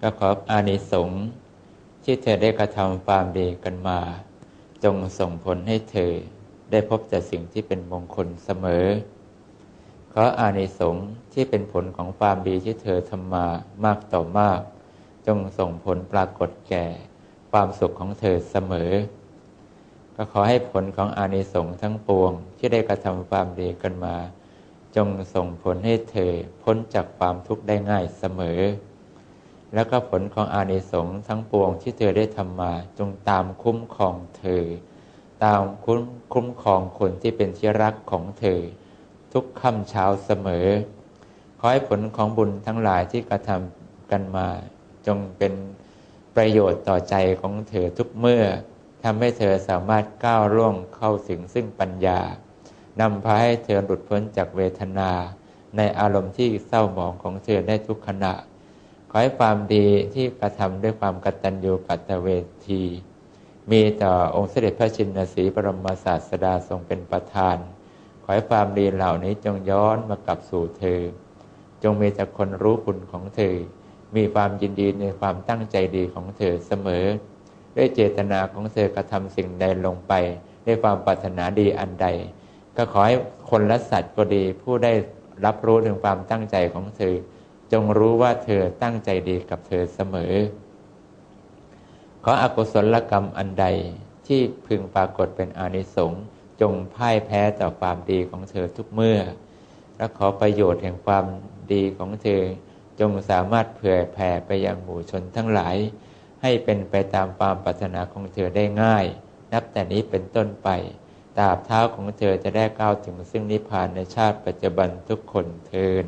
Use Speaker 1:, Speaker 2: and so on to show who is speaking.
Speaker 1: ก็ขออานิสงส์ที่เธอได้กระทำความดีกันมา จงส่งผลให้เธอได้พบแต่สิ่งที่เป็นมงคลเสมอ ขออานิสงส์ที่เป็นผลของความดีที่เธอทำมามากต่อมาก จงส่งผลปรากฏแก่ความสุขของเธอเสมอ ก็ขอให้ผลของอานิสงส์ทั้งปวงที่ได้กระทำความดีกันมา จงส่งผลให้เธอพ้นจากความทุกข์ได้ง่ายเสมอ แล้วก็ผลของอานิสงส์ทั้งปวงที่เธอได้ทำมา จงตามคุ้มครองเธอ ตามคุ้มคุ้มครองคนที่เป็นที่รักของเธอ ทุกค่ำเช้าเสมอ ขอให้ผลของบุญทั้งหลายที่กระทำกันมา จงเป็นประโยชน์ต่อใจของเธอทุกเมื่อทำให้เธอสามารถก้าวล่วงเข้าถึงซึ่งปัญญานำพาให้เธอหลุดพ้นจากเวทนา ในอารมณ์ที่เศร้าหมองของเธอได้ทุกขณะ ขอให้ความดีที่กระทำด้วยความกตัญญูกตเวที มีต่อองค์เสด็จพระชินสีบรมศาสดาทรงเป็นประธาน ขอให้ความดีเหล่านี้จงย้อนมากลับสู่เธอ จงมีแต่คนรู้คุณของเธอ มีความยินดีในความตั้งใจดีของเธอเสมอ ด้วยเจตนาของเธอกระทำสิ่งใดลงไป ด้วยความปรารถนาดีอันใด ก็ขอให้คนและสัตว์ก็ดีผู้ได้รับรู้ถึงความตั้งใจของเธอ จงรู้ว่าเธอตั้งใจดีกับเธอเสมอ ขออกุศลกรรมอันใดที่พึงปรากฏเป็นอนิสงส์จงพ่ายแพ้ต่อความดีของเธอทุกเมื่อ และขอประโยชน์แห่งความดีของเธอ จงสามารถเผื่อแผ่ไปยังหมู่ชนทั้งหลาย ให้เป็นไปตามความปรารถนาของเธอได้ง่าย นับแต่นี้เป็นต้นไปตราบเท้าของเธอจะได้ก้าวถึงซึ่งนิพพานในชาติปัจจุบันทุกคนเทิน